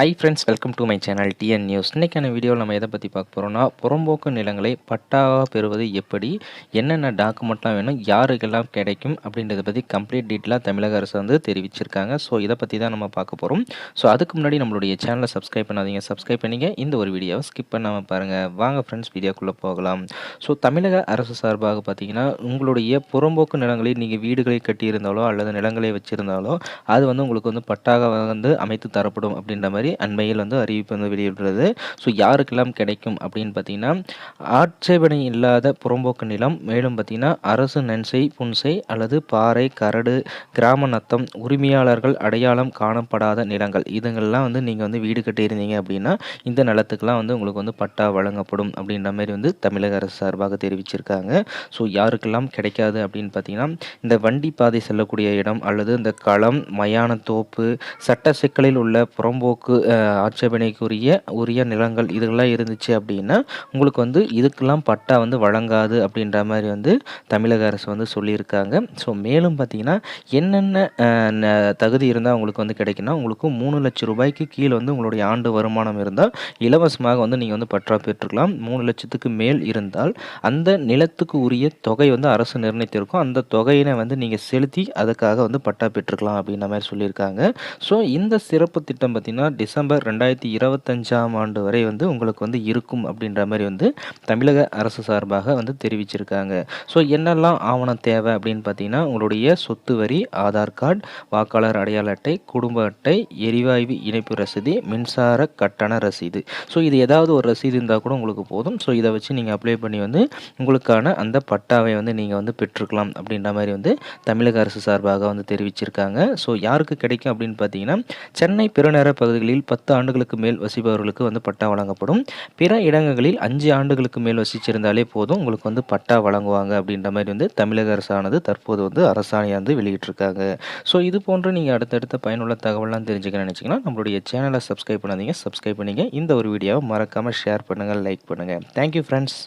Hi friends welcome to my channel TN news இன்றைக்கான வீடியோவில் நம்ம எதை பற்றி பார்க்க போகிறோம்னா புறம்போக்கு நிலங்களை பட்டாவாக பெறுவது எப்படி என்னென்ன டாக்குமெண்ட்லாம் வேணும் யாருக்கெல்லாம் கிடைக்கும் அப்படின்றத பற்றி கம்ப்ளீட் டீட்டெயிலாக தமிழக அரசு வந்து தெரிவிச்சிருக்காங்க. ஸோ இதை பற்றி தான் நம்ம பார்க்க போகிறோம் ஸோ அதுக்கு முன்னாடி நம்மளுடைய சேனலை சப்ஸ்கிரைப் பண்ணாதீங்க. சப்ஸ்கிரைப் பண்ணிங்க. இந்த ஒரு வீடியோவை ஸ்கிப் பண்ணாமல் பாருங்கள் வாங்க ஃப்ரெண்ட்ஸ் வீடியோக்குள்ளே போகலாம். ஸோ தமிழக அரசு சார்பாக பார்த்தீங்கன்னா உங்களுடைய புறம்போக்கு நிலங்களில் நீங்கள் வீடுகளை கட்டியிருந்தாலோ அல்லது நிலங்களை வச்சுருந்தாலோ அது வந்து உங்களுக்கு வந்து பட்டாக வந்து அமைத்து தரப்படும் அப்படின்ற மாதிரி அண்மையில் வந்து அறிவிப்பு வந்து வெளியிட்டுள்ளது ஸோ யாருக்கெல்லாம் கிடைக்கும் அப்படின்னு பார்த்தீங்கன்னா ஆட்சேபனை இல்லாத புறம்போக்கு நிலம் மேலும் பார்த்தீங்கன்னா அரசு நன்சை புன்சை அல்லது பாறை கரடு கிராம நத்தம் உரிமையாளர்கள் அடையாளம் காணப்படாத நிலங்கள். இதுங்கள்லாம் வந்து நீங்கள் வந்து வீடு கட்டியிருந்தீங்க அப்படின்னா இந்த நிலத்துக்கெல்லாம் வந்து உங்களுக்கு வந்து பட்டா வழங்கப்படும் அப்படின்ற மாதிரி வந்து தமிழக அரசு சார்பாக தெரிவிச்சிருக்காங்க. ஸோ யாருக்கெல்லாம் கிடைக்காது அப்படின்னு பார்த்தீங்கன்னா இந்த வண்டி பாதை செல்லக்கூடிய இடம் அல்லது இந்த களம் மயான தோப்பு சட்ட சிக்கலில் உள்ள புறம்போக்கு ஆட்சேபனைக்குரிய உரிய நிலங்கள் இதெல்லாம் இருந்துச்சு அப்படின்னா உங்களுக்கு வந்து இதுக்கெல்லாம் பட்டா வந்து வழங்காது அப்படின்ற மாதிரி வந்து தமிழக அரசு வந்து சொல்லியிருக்காங்க. ஸோ மேலும் பார்த்தீங்கன்னா என்னென்ன ந- தகுதி இருந்தால் உங்களுக்கு வந்து கிடைக்குன்னா உங்களுக்கு மூணு லட்சம் ரூபாய்க்கு கீழே வந்து உங்களுடைய ஆண்டு வருமானம் இருந்தால் இலவசமாக வந்து நீங்கள் வந்து பற்றா பெற்றுக்கலாம். மூணு லட்சத்துக்கு மேல் இருந்தால் அந்த நிலத்துக்கு உரிய தொகை வந்து அரசு நிர்ணயித்திருக்கும். அந்த தொகையினை வந்து நீங்கள் செலுத்தி அதுக்காக வந்து பட்டா பெற்றுக்கலாம் அப்படின்ற மாதிரி சொல்லியிருக்காங்க. ஸோ இந்த சிறப்பு திட்டம் பார்த்திங்கன்னா டிசம்பர் ரெண்டாயிரத்தி இருபத்தஞ்சாம் ஆண்டு வரை வந்து உங்களுக்கு வந்து இருக்கும் அப்படின்ற மாதிரி வந்து தமிழக அரசு சார்பாக வந்து தெரிவிச்சிருக்காங்க. ஸோ என்னெல்லாம் ஆவணம் தேவை அப்படின்னு பார்த்தீங்கன்னா உங்களுடைய சொத்து வரி ஆதார் கார்டு வாக்காளர் அடையாள அட்டை குடும்ப அட்டை எரிவாயு இணைப்பு ரசீது மின்சார கட்டண ரசீது. ஸோ இது ஏதாவது ஒரு ரசீது இருந்தால் கூட உங்களுக்கு போதும். ஸோ இதை வச்சு நீங்கள் அப்ளை பண்ணி வந்து உங்களுக்கான அந்த பட்டாவை வந்து நீங்கள் வந்து பெற்றுக்கலாம் அப்படின்ற மாதிரி வந்து தமிழக அரசு சார்பாக வந்து தெரிவிச்சிருக்காங்க. ஸோ யாருக்கு கிடைக்கும் அப்படின்னு பார்த்தீங்கன்னா சென்னை பெருநகர பகுதிகளில் பத்து ஆண்டுகளுக்கு மேல் வசிப்பவர்களுக்கு வந்து பட்டா வழங்கப்படும். பிற இடங்களில் அஞ்சு ஆண்டுகளுக்கு மேல் வசிச்சிருந்தாலே போதும் உங்களுக்கு வந்து பட்டா வழங்குவாங்க அப்படின்ற மாதிரி வந்து தமிழக அரசானது தற்போது வந்து அரசாணையாக வந்து வெளியிட்டிருக்காங்க. ஸோ இது போன்று நீங்கள் அடுத்தடுத்த பயனுள்ள தகவலாம் தெரிஞ்சுக்க நினச்சிங்கன்னா நம்மளுடைய சேனலை சப்ஸ்கிரைப் பண்ணாதீங்க. சப்ஸ்கிரைப் பண்ணிங்க. இந்த ஒரு வீடியோவை மறக்காமல் ஷேர் பண்ணுங்கள் லைக் பண்ணுங்கள் தேங்க்யூ ஃப்ரெண்ட்ஸ்